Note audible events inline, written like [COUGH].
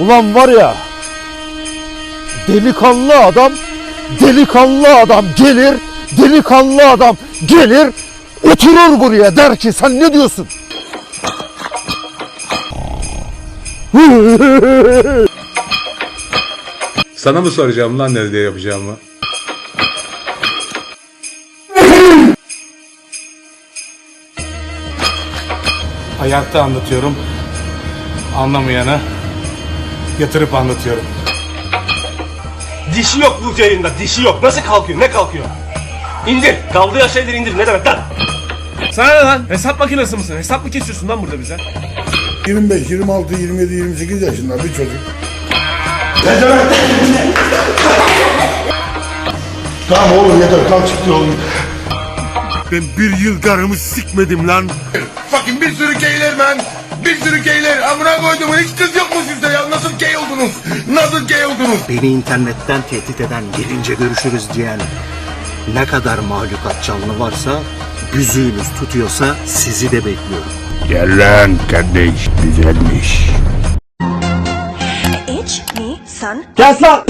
Ulan var ya delikanlı adam delikanlı adam gelir delikanlı adam gelir oturur buraya der ki sen ne diyorsun? [LAUGHS] Sana mı soracağım lan nerede yapacağımı? Ayakta anlatıyorum. Anlamayana yatırıp anlatıyorum. Dişi yok bu yayında dişi yok. Nasıl kalkıyor ne kalkıyor? İndir. Kaldığı şeyleri indir ne demek lan? Sana ne lan? Hesap makinesi misin? Hesap mı kesiyorsun lan burada bize? 25, 26, 27, 28 yaşında bir çocuk. Tamam oğlum yeter kalk çıktı oğlum. Ben bir yıl karımı sikmedim lan. Fucking bir sürü geyler ben. Bir sürü geyler. Amına koydum hiç kız yok mu oldunuz? Nasıl gay oldunuz? Beni internetten tehdit eden gelince görüşürüz diyen ne kadar mahlukat canlı varsa büzüğünüz tutuyorsa sizi de bekliyorum. Gel lan kardeş güzelmiş. It's me, son. Kes lan!